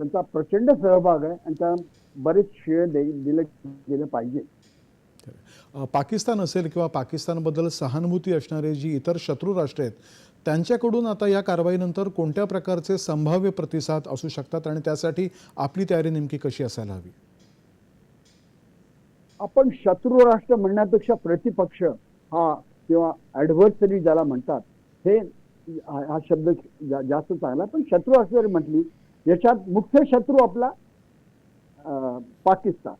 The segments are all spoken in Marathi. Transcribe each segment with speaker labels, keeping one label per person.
Speaker 1: त्यांचा प्रचंड सहभाग आहे आणि त्या बरेच श्रेय दिलं गेलं पाहिजे
Speaker 2: पाकिस्तान असेल किंवा पाकिस्तानबद्दल सहानुभूती असणारे जी इतर शत्रू राष्ट्र आहेत त्यांच्याकडून आता या कारवाईनंतर कोणत्या प्रकारचे संभाव्य प्रतिसाद असू शकतात आणि त्यासाठी आपली तयारी नेमकी कशी असायला हवी
Speaker 1: आपण शत्रू राष्ट्र म्हणण्यापेक्षा प्रतिपक्ष हा किंवा ॲडव्हर्सरी ज्याला म्हणतात हे हा शब्द जास्त चांगला. पण शत्रू राष्ट्र जरी म्हटली याच्यात मुख्य शत्रू आपला पाकिस्तान.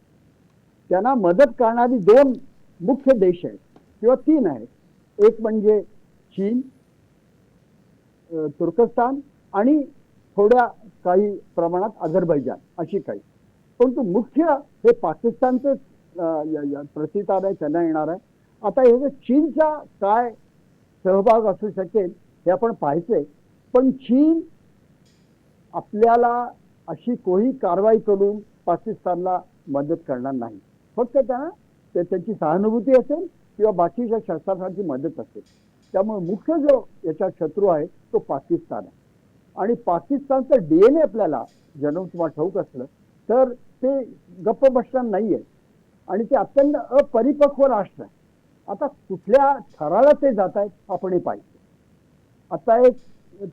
Speaker 1: त्यांना मदत करणारी दोन मुख्य देश आहेत किंवा तीन आहेत. एक म्हणजे चीन तुर्कस्तान आणि थोड्या काही प्रमाणात अझरबैजान अशी काही. परंतु मुख्य हे पाकिस्तानचे प्रतिकार आहे त्यांना येणार आहे. आता हे चीनचा काय सहभाग असू शकेल हे आपण पाहायचंय. पण चीन आपल्याला अशी कोणी कारवाई करून पाकिस्तानला मदत करणार नाही. फक्त त्यांना ते त्यांची सहानुभूती असेल किंवा बाकीच्या शस्त्रास्त्रांची मदत असेल. त्यामुळे मुख्य जो याचा शत्रू आहे तो पाकिस्तान आहे. आणि पाकिस्तानचं डी एन ए आपल्याला जन्म तुम्हाला ठाऊक असलं तर ते गप्प बसणार नाहीये. आणि ते अत्यंत अपरिपक्व राष्ट्र आहे. आता कुठल्या थराला ते जात आहेत आपण हे पाहिजे. आता एक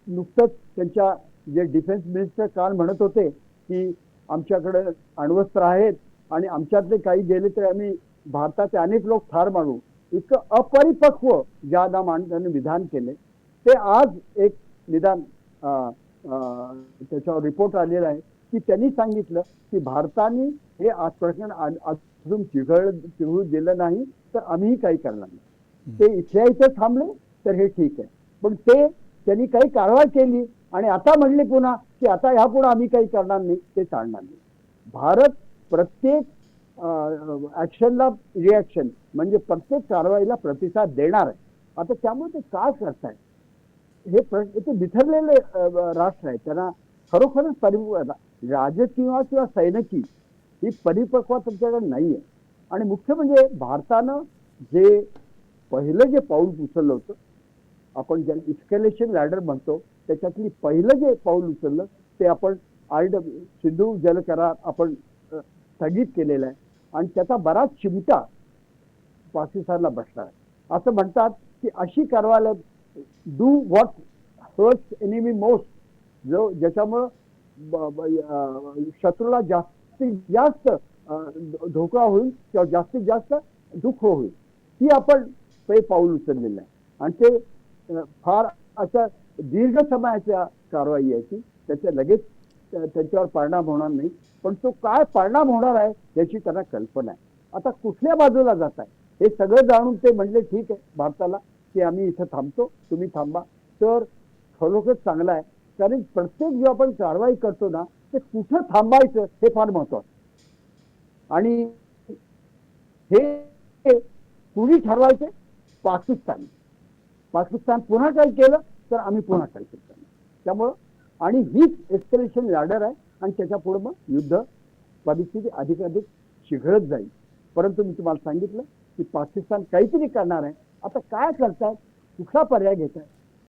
Speaker 1: नुकतंच त्यांच्या जे डिफेन्स मिनिस्टर काल म्हणत होते की आमच्याकडे अण्वस्त्र आहेत आणि आमच्यातले काही गेले तर आम्ही भारताचे अनेक लोक ठार मारू इतकं अपरिपक्व ज्या माणसाने विधान केले. ते आज एक निदान त्याच्यावर रिपोर्ट आलेला आहे की त्यांनी सांगितलं की भारताने हे आज आ- अजून चिघळ चिघळू दिलं नाही तर आम्हीही काही करणार नाही. ते इथल्या इथे थांबले तर हे ठीक आहे. पण ते त्यांनी काही कारवाई केली आणि आता म्हणले पुन्हा की आता ह्यापुढे आम्ही काही करणार नाही ते चालणार नाही. भारत प्रत्येक ऍक्शनला रिॲक्शन म्हणजे प्रत्येक कारवाईला प्रतिसाद देणार आहे. आता त्यामुळे ते काय करतायत? हे प्र ते बिथरलेले राष्ट्र आहे त्यांना खरोखरच परि राजकीय किंवा सैनिकी ही परिपक्वता त्यांच्याकडे नाही आहे आणि मुख्य म्हणजे भारतानं जे पहिलं जे पाऊल उचललं होतं आपण ज्या इस्केलेशन लॅडर म्हणतो त्याच्यातली पहिलं जे पाऊल उचललं ते आपण आर डब्ल्यू सिंधू जल करार आपण स्थगित केलेला आहे. आणि त्याचा बराच चिमटा पाकिस्तानला बसणार आहे. असं म्हणतात की अशी कारवाई do what hurts enemy most जो ज्याच्यामुळं शत्रूला जास्तीत जास्त धोका होईल किंवा जास्तीत जास्त दुःख होईल. ती आपण ते पाऊल उचललेलं आहे. आणि ते फार असं दीर्घ समयाच्या कारवाई आहे ती त्याच्या लगेच त्यांच्यावर त्याच्यावर परिणाम होणार नाही. पण तो काय परिणाम होणार आहे याची त्यांना कल्पना आहे. आता कुठल्या बाजूला जात आहे? हे सगळं जाणून ते म्हणले ठीक आहे भारताला की आम्ही इथं थांबतो तुम्ही थांबा. तर खरोखरच चांगलं आहे. कारण प्रत्येक जेव्हा आपण कारवाई करतो ना ते कुठं थांबायचं हे फार महत्वाचं. आणि हे कुणी ठरवायचे? पाकिस्तान. पाकिस्तान पुन्हा काय केलं? तर आम्ही पुन्हा काय करणार त्यामुळं आणि हीच एस्केलेशन लॅडर आहे आणि त्याच्या पुढे मग युद्ध परिस्थिती अधिकाधिक चिघळत जाईल. परंतु मी तुम्हाला सांगितलं की पाकिस्तान काहीतरी करणार आहे. आता काय करतात कुठला पर्याय घेत आहे